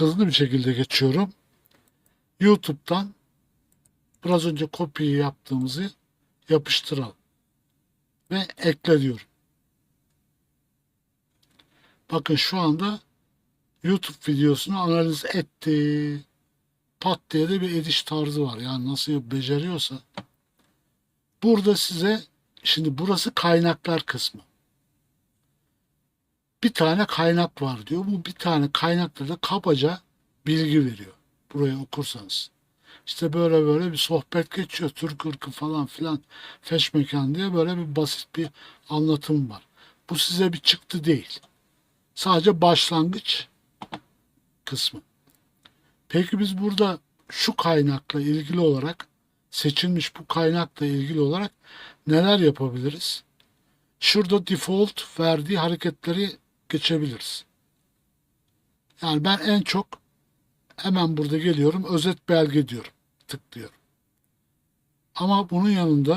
hızlı bir şekilde geçiyorum. YouTube'dan biraz önce kopyayı yaptığımızı yapıştıralım. Ve ekle diyorum. Bakın şu anda YouTube videosunu analiz etti. Pat diye de bir ediş tarzı var. Yani nasıl beceriyorsa. Burada size şimdi burası kaynaklar kısmı. Bir tane kaynak var diyor. Bu bir tane kaynakta da kabaca bilgi veriyor. Buraya okursanız. İşte böyle böyle bir sohbet geçiyor. Türk ırkı falan filan feşmekan diye böyle bir basit bir anlatım var. Bu size bir çıktı değil. Sadece başlangıç kısmı. Peki biz burada şu kaynakla ilgili olarak seçilmiş bu kaynakla ilgili olarak neler yapabiliriz? Şurada default verdiği hareketleri geçebiliriz. Yani ben en çok hemen burada geliyorum özet belge diyorum. Tıklıyorum. Ama bunun yanında